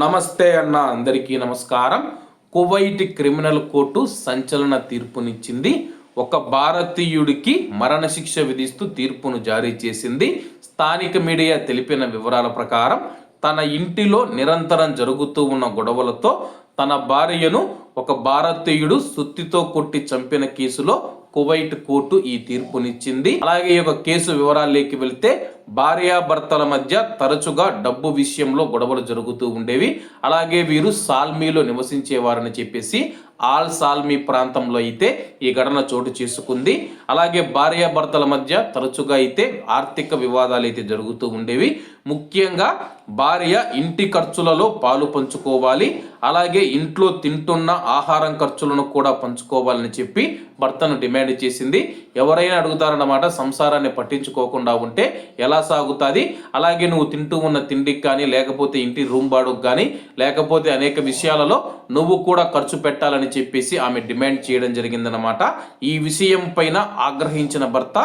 నమస్తే అన్న అందరికీ నమస్కారం. కువైట్ క్రిమినల్ కోర్టు సంచలన తీర్పునిచ్చింది. ఒక భారతీయుడికి మరణశిక్ష విధిస్తూ తీర్పును జారీ చేసింది. స్థానిక మీడియా తెలిపిన వివరాల ప్రకారం తన ఇంటిలో నిరంతరం జరుగుతూ ఉన్న గొడవలతో తన భార్యను ఒక భారతీయుడు సుత్తితో కొట్టి చంపిన కేసులో కువైట్ కోర్టు ఈ తీర్పునిచ్చింది. అలాగే ఈ యొక్క కేసు వివరాల్లోకి వెళ్తే భార్యాభర్తల మధ్య తరచుగా డబ్బు విషయంలో గొడవలు జరుగుతూ ఉండేవి. అలాగే వీరు సాల్మీలో నివసించేవారని చెప్పేసి ఆల్ సాల్మీ ప్రాంతంలో అయితే ఈ ఘటన చోటు చేసుకుంది. అలాగే భార్యాభర్తల మధ్య తరచుగా అయితే ఆర్థిక వివాదాలు అయితే జరుగుతూ ఉండేవి. ముఖ్యంగా భార్య ఇంటి ఖర్చులలో పాలు పంచుకోవాలి. అలాగే ఇంట్లో తింటున్న ఆహారం ఖర్చులను కూడా పంచుకోవాలని చెప్పి భర్తను డిమాండ్ చేసింది. ఎవరైనా అడుగుతారన్నమాట సంసారాన్ని పట్టించుకోకుండా ఉంటే ఎలా సాగుతుంది? అలాగే నువ్వు తింటూ ఉన్న తిండికి కానీ లేకపోతే ఇంటి రూమ్ బాడుకు కానీ లేకపోతే అనేక విషయాలలో నువ్వు కూడా ఖర్చు పెట్టాలని చెప్పేసి ఆమె డిమాండ్ చేయడం జరిగిందనమాట ఈ విషయం పైన ఆగ్రహించిన భర్త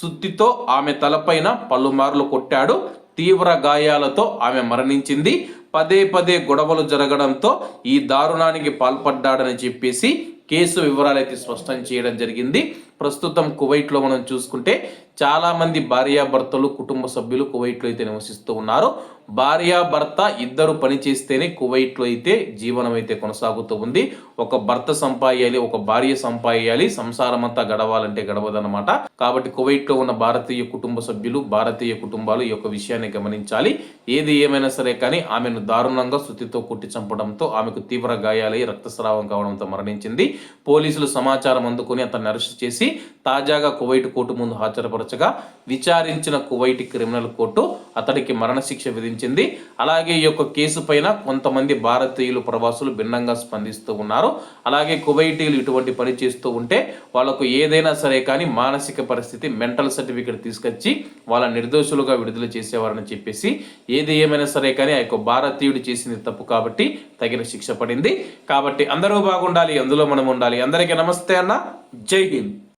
సుత్తితో ఆమె తలపైన పలుమార్లు కొట్టాడు. తీవ్ర గాయాలతో ఆమె మరణించింది. పదే పదే గొడవలు జరగడంతో ఈ దారుణానికి పాల్పడ్డాడని చెప్పేసి కేసు వివరాలు అయితే స్పష్టం చేయడం జరిగింది. ప్రస్తుతం కువైట్లో మనం చూసుకుంటే చాలామంది భార్యాభర్తలు కుటుంబ సభ్యులు కువైట్లో అయితే నివసిస్తూ ఉన్నారు. భార్యాభర్త ఇద్దరు పని చేస్తేనే కువైట్లో అయితే జీవనం అయితే కొనసాగుతూ ఉంది. ఒక భర్త సంపాయాలి ఒక భార్య సంపాయాలి సంసారం అంతా గడవాలంటే గడవదనమాట కాబట్టి కువైట్లో ఉన్న భారతీయ కుటుంబ సభ్యులు భారతీయ కుటుంబాలు ఈ యొక్క విషయాన్ని గమనించాలి. ఏది ఏమైనా సరే కానీ ఆమెను దారుణంగా శుద్ధితో కుట్టి చంపడంతో ఆమెకు తీవ్ర గాయాలై రక్తస్రావం కావడంతో మరణించింది. పోలీసులు సమాచారం అందుకుని అతన్ని అరెస్ట్ చేసి తాజాగా కువైట్ కోర్టు ముందు హాజరుపరచగా విచారించిన కువైట్ క్రిమినల్ కోర్టు అతడికి మరణశిక్ష విధించింది. అలాగే ఈ యొక్క కేసు పైన కొంతమంది భారతీయులు ప్రవాసులు భిన్నంగా స్పందిస్తూ ఉన్నారు. అలాగే కువైటీలు ఇటువంటి పని చేస్తూ ఉంటే వాళ్ళకు ఏదైనా సరే కానీ మానసిక పరిస్థితి మెంటల్ సర్టిఫికేట్ తీసుకొచ్చి వాళ్ళ నిర్దోషులుగా విడుదల చేసేవారని చెప్పేసి ఏది ఏమైనా సరే కానీ ఆ యొక్క భారతీయుడు చేసింది తప్పు కాబట్టి తగిన శిక్ష పడింది. కాబట్టి అందరూ బాగుండాలి అందులో మనం ఉండాలి. అందరికీ నమస్తే అన్న. జై హింద్.